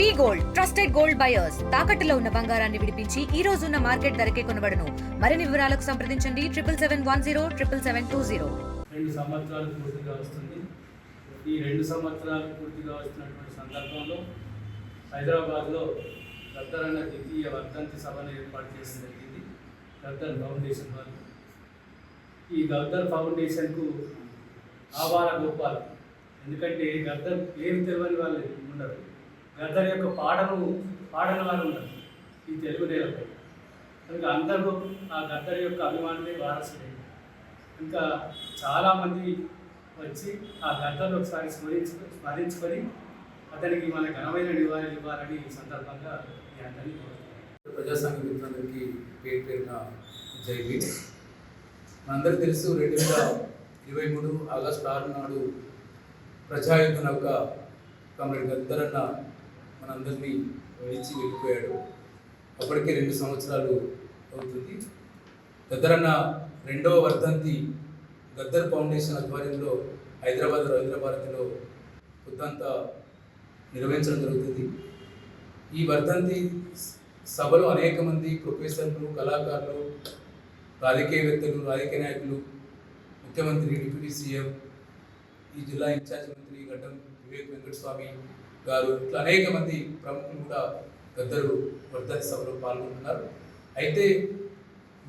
We gold trusted gold buyers. తాకట్టులో ఉన్న బంగారాన్ని విడిపించి ఈ రోజు ఉన్న మార్కెట్ ధరకే కొనబడను. మరిన్ని వివరాలకు సంప్రదించండి. Triple seven one zero triple seven two zero. రెండు సంవత్సరాలు పూర్తిగా వస్తుంది. ఈ రెండు సంవత్సరాలు పూర్తిగా వస్తున్నటువంటి సందర్భంలో హైదరాబాద్లో గద్దర్ అన్న ద్వితీయ వర్ధంతి సభను ఏర్పాటు చేయడం జరిగింది. గద్దర్ ఫౌండేషన్ వాళ్ళు. ఈ గద్దర్ ఫౌండేషన్కు ఆవాల గోపాల్. ఎందుకంటే గద్దర్ ఏమి తెలియని వాళ్ళు ఉండరు. గద్దర్ యొక్క పాటను పాడని వారు ఉన్నారు ఈ తెలుగు నేలపై కనుక అందరూ ఆ గద్దర్ యొక్క అభిమానులే వారసులే. ఇంకా చాలామంది వచ్చి ఆ గద్దర్ను ఒకసారి స్మరించు స్మరించుకొని అతనికి మన ఘనమైన నివారణ ఇవ్వాలని ఈ సందర్భంగా నేను అందరినీ కోరుతున్నాను. ప్రజాసంఘ మిత్రులందరికీ పేరు పేరున జై భీమ్. మనందరికీ తెలుసు రెండు వేల ఇరవై మూడు ఆగస్టు ఆరు నాడు ప్రజాయుద్ధం యొక్క కామ్రేడ్ గద్దరన్న మనందరినీ విడిచి వెళ్ళిపోయాడు. అప్పటికే రెండు సంవత్సరాలు అవుతుంది. గద్దరన్న రెండవ వర్ధంతి గద్దర్ ఫౌండేషన్ ఆధ్వర్యంలో హైదరాబాద్ హైదరాబాద్లో కొత్తంత నిర్వహించడం జరుగుతుంది. ఈ వర్ధంతి సభలో అనేక మంది ప్రొఫెసర్లు కళాకారులు రాజకీయవేత్తలు రాజకీయ నాయకులు ముఖ్యమంత్రి డిప్యూటీ సీఎం ఈ జిల్లా ఇన్ఛార్జ్ మంత్రి గడ్డం వివేక్ వెంకటస్వామి గారు ఇట్లా అనేక మంది ప్రముఖులు కూడా గద్దరు వర్ధని సభలో పాల్గొంటున్నారు. అయితే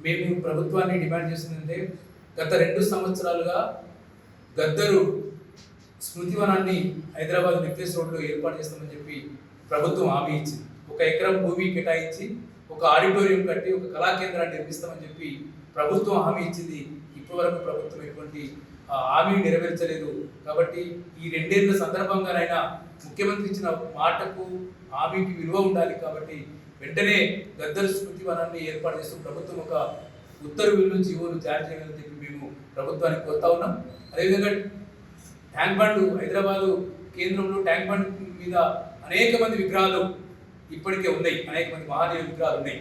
మేము ప్రభుత్వాన్ని డిమాండ్ చేసిందంటే గత రెండు సంవత్సరాలుగా గద్దరు స్మృతివనాన్ని హైదరాబాద్ నెక్లెస్ రోడ్లో ఏర్పాటు చేస్తామని చెప్పి ప్రభుత్వం హామీ ఇచ్చింది. ఒక ఎకరం భూమి కేటాయించి ఒక ఆడిటోరియం కట్టి ఒక కళా కేంద్రాన్ని నిర్మిస్తామని చెప్పి ప్రభుత్వం హామీ ఇచ్చింది. ఇప్పటివరకు ప్రభుత్వం ఎటువంటి ఆ, హామీని నెరవేర్చలేదు. కాబట్టి ఈ రెండేళ్ళ సందర్భంగానైనా ముఖ్యమంత్రి ఇచ్చిన మాటకు హామీకి విలువ ఉండాలి కాబట్టి వెంటనే గద్దర్ స్మృతి వనాన్ని ఏర్పాటు చేస్తూ ప్రభుత్వం ఒక ఉత్తర్వులు జీవోలు జారీ చేయాలని చెప్పి మేము ప్రభుత్వానికి కోరుతా ఉన్నాం. అదేవిధంగా ట్యాంక్ బండ్ హైదరాబాదు కేంద్రంలో ట్యాంక్ బండ్ మీద అనేక మంది విగ్రహాలు ఇప్పటికే ఉన్నాయి. అనేక మంది మహాదేవ విగ్రహాలు ఉన్నాయి.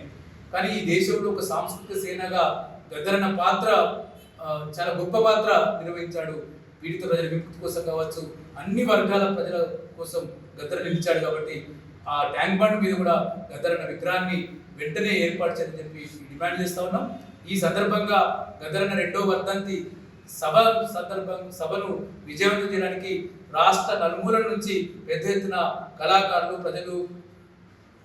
కానీ ఈ దేశంలో ఒక సాంస్కృతిక సేనగా గద్దరన్న పాత్ర చాలా గొప్ప పాత్ర నిర్వహించాడు. పీడిత ప్రజల విముక్తి కోసం కావచ్చు అన్ని వర్గాల ప్రజల కోసం గద్దర నిలిచాడు కాబట్టి ఆ ట్యాంక్ బండ్ మీద కూడా గద్దరన్న విగ్రహాన్ని వెంటనే ఏర్పాటు చేయాలని చెప్పి డిమాండ్ చేస్తా ఉన్నాం. ఈ సందర్భంగా గద్దరన్న రెండో వర్ధంతి సభ సందర్భం సభను విజయవంతం చేయడానికి రాష్ట్ర నలుమూల నుంచి పెద్ద ఎత్తున కళాకారులు ప్రజలు